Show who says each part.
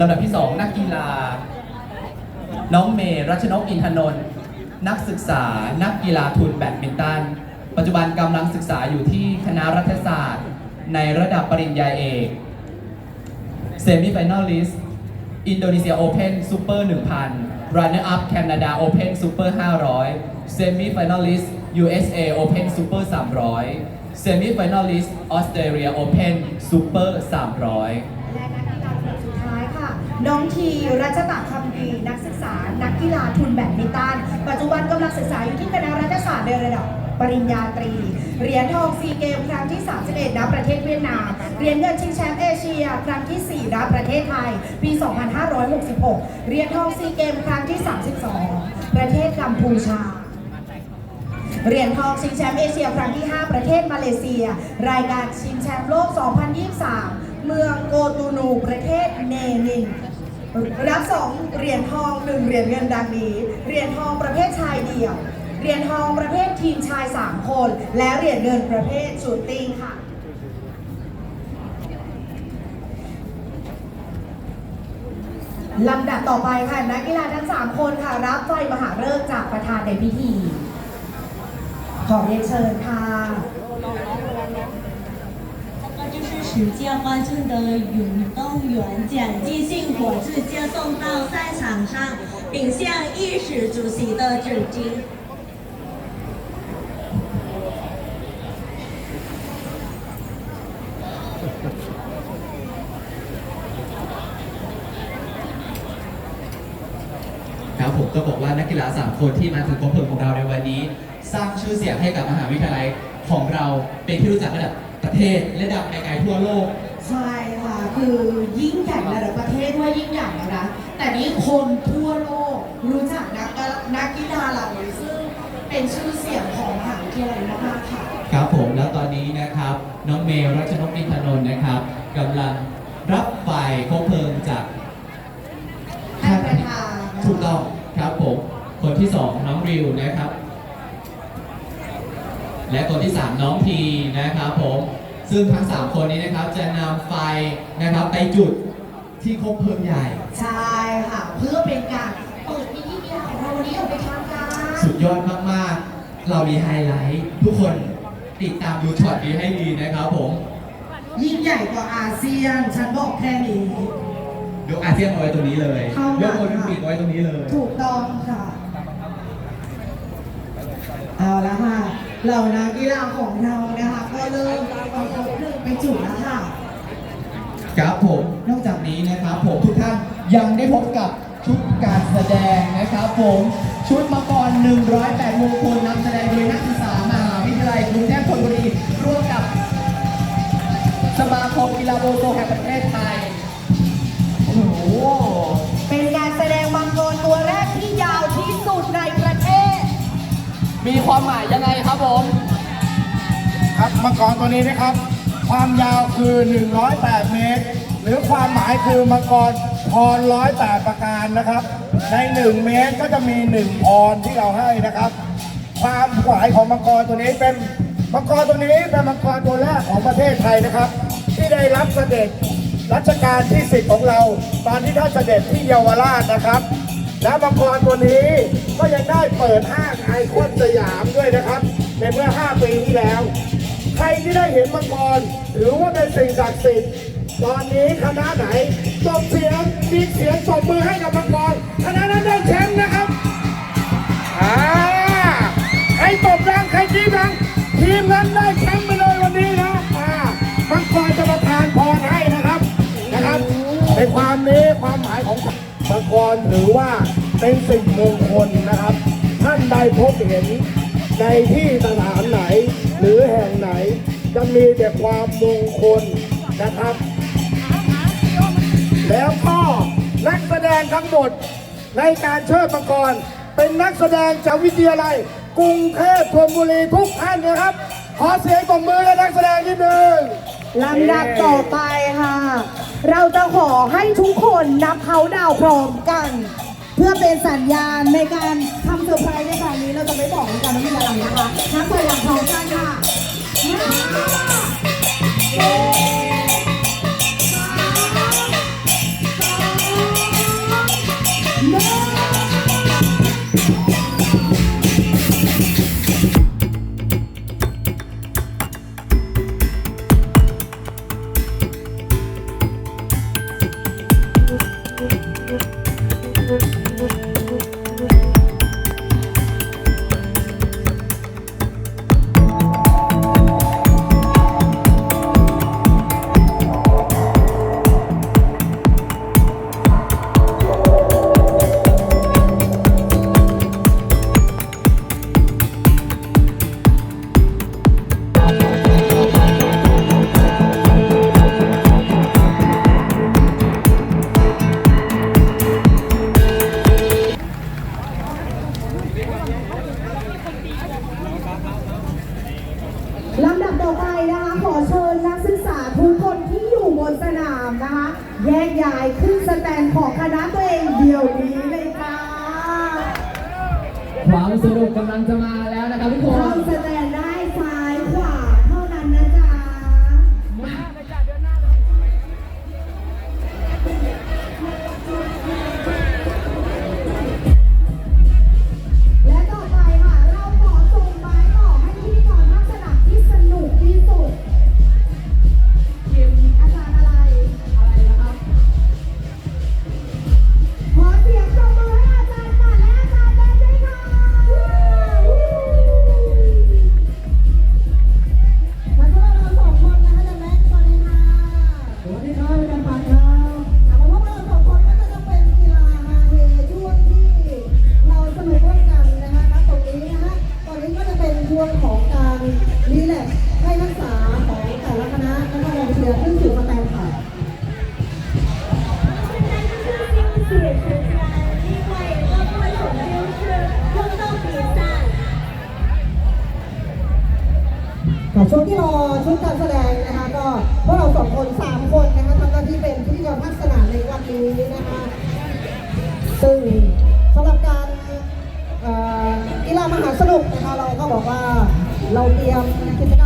Speaker 1: ลำดับที่ 2 นักกีฬา น้องเมย์รัชนกอินทนนท์นักศึกษา นักกีฬาทุนแบดมินตัน ปัจจุบันกำลังศึกษาอยู่ที่คณะรัฐศาสตร์ ในระดับปริญญาเอกเซมิไฟแนลลิสอินโดนีเซียโอเพนซูเปอร์1,000 Runner up แคนาดาโอเพนซูเปอร์500เซมิไฟแนลลิสต์ USA Open Super 300เซมิไฟแนลลิสต์ออสเตรเลียโอเพนซูเปอร์300
Speaker 2: น้องทีรัชตะคำดีนักศึกษา นักกีฬาทุนแบดมินตันปัจจุบันกำลังศึกษาอยู่ที่คณะรัฐศาสตร์ในระดับปริญญาตรี เหรียญทองซีเกม ครั้งที่ 31ณประเทศเวียดนาม เหรียญเงินชิงแชมป์เอเชีย ครั้งที่ 4ณประเทศไทย ปี 2566 เหรียญทองซีเกม ครั้งที่ 32 ประเทศกัมพูชา เหรียญทองชิงแชมป์เอเชีย ครั้งที่ 5 ประเทศมาเลเซีย รายการชิงแชมป์โลก 2023 เมืองโกตูนู ประเทศเนนิน รับสองเหรียญทองหนึ่งเหรียญเงินดังนี้ เหรียญทองประเภทชายเดี่ยว เหรียญทองประเภททีมชาย 3 คน และเหรียญเงินประเภทชูตติ้งค่ะ ลำดับต่อไปค่ะ นักกีฬาทั้ง 3 คนค่ะ รับไฟมหาฤกษ์จากประธานในพิธี ขอเรียนเชิญค่ะ
Speaker 3: 那就是十届花证的运动员蒋继信火炬接送到赛场上，并向议事主席的致敬。
Speaker 1: ครับผมก็บอกว่านักกีฬา 3 คนที่มาถึงคบเพลิงของเราในวันนี้ สร้างชื่อเสียงให้กับมหาวิทยาลัยของเราเป็นที่รู้จักระดับ ประเทศและดังไกลๆทั่วโลก
Speaker 2: ใช่ค่ะคือยิ่งใหญ่ระดับประเทศว่ายิ่งใหญ่แล้วนะแต่นี้คนทั่วโลกรู้จักนักนักกีฬาเหล่านี้ซึ่งเป็นชื่อเสียงของมหาวิทยาลัยมากๆค่ะ
Speaker 1: ครับผมแล้วตอนนี้นะครับ น้องเมย์รัชนกอินทนนท์นะครับกำลังรับไฟคบเพลิงจาก
Speaker 2: ท่านประธานนะคะ
Speaker 1: ถูกต้องครับผมคนที่สองน้องริวนะครับ และคนที่สามน้องพีนะครับผม ซึ่งทั้งสามคนนี้นะครับจะนำไฟนะครับไปจุดที่คบเพลิงใหญ่
Speaker 2: ใช่ค่ะ เพื่อเป็นการเปิดพิธีกีฬาของเราวันนี้อย่างเป็นทางการ
Speaker 1: สุดยอดมาก ๆ เรามีไฮไลท์ทุกคนติดตามดูช็อตนี้ให้ดีนะครับผม
Speaker 2: ยิ่งใหญ่กว่าอาเซียน ฉันบอกแค่นี้
Speaker 1: ยกอาเซียนเอาไว้ตรงนี้เลย
Speaker 2: เท่านั้น
Speaker 1: ยกโอลิมปิกเอาไว้ตรงนี้เลย
Speaker 2: ถูกต้องค่ะ เอาละค่ะ เหล่านักกีฬาของเรานะคะก็เริ่มเอาครบเพลิงไปจุดแล้วค่ะ
Speaker 1: ครับผมนอกจากนี้นะครับผมทุกท่านยังได้พบกับชุดการแสดงนะครับผมชุดมังกร 108มงคลนำแสดงโดยนักศึกษามหาวิทยาลัยกรุงเทพธนบุรีร่วมกับสมาคมกีฬาโบโซแห่งประเทศไทย
Speaker 2: มี
Speaker 1: ความหมายยังไงครับผม
Speaker 4: ครับมังกรตัวนี้นะครับ ความยาวคือ 108 เมตร หรือความหมายคือมังกรพร108 ประการนะครับ ใน 1 เมตรก็จะมี 1 พรที่เราให้นะครับ ความหมายของมังกรตัวนี้เป็นมังกรตัวนี้เป็นมังกรตัวแรกของประเทศไทยนะครับ ที่ได้รับเสด็จรัชกาลที่ 10 ของเรา ตอนที่ท่านเสด็จที่เยาวราชนะครับ และมังกรตัวนี้ก็ยังได้เปิดห้างไอคอนสยามด้วยนะครับ ในเมื่อ 5 ปีที่แล้ว ใครที่ได้เห็นมังกรถือว่าเป็นสิ่งศักดิ์สิทธิ์ตอนนี้คณะไหนส่งเสียงมีเสียงส่งมือให้กับมังกรคณะนั้นได้แชมป์นะครับอ่าใครตบดังใครจี้ดังทีมนั้นได้แชมป์ไปเลยวันนี้นะอ่ามังกรจะประทานพรให้นะครับนะครับ ในความนี้ความหมายของมังกรถือว่า เป็นสิ่งมงคลนะครับ ท่านใดพบเห็นในที่สถานไหนหรือแห่งไหน จะมีแต่ความมงคลนะครับ แล้วก็นักแสดงทั้งหมดในการเชิดมังกรเป็นนักแสดงจากวิทยาลัยกรุงเทพธนบุรีทุกท่านนะครับ ขอเสียงปรบมือให้นักแสดงนิดนึง
Speaker 2: ลำดับต่อไปค่ะ เราจะขอให้ทุกคนนับเขาดาวพร้อมกัน เพื่อเป็นสัญญาณในการทำเซอร์ไพรส์ในครั้งนี้เราจะไม่บอกในการนับเวลานะคะนับตัวอย่างพร้อมกัน
Speaker 5: ลำ
Speaker 2: ดับ
Speaker 5: ต่อไปนะคะ ขอเชิญนักศึกษาทุกคนที่อยู่บนสนามนะคะ แย
Speaker 2: กย้ายขึ้นส
Speaker 5: แตนของคณะตัวเองเดี๋ยวนี้เลยค่ะความสนุกกำลังจะมาแล้วนะคะทุกคน แต่ช่วงที่รอชุดการแสดงนะคะ ก็พวกเราสองคนสามคนนะคะทำหน้าที่เป็นที่จะพักสนามในวันนี้นะคะซึ่งสำหรับการกีฬามหาสนุกนะคะเราก็บอกว่าเราเตรียมกิจกรรม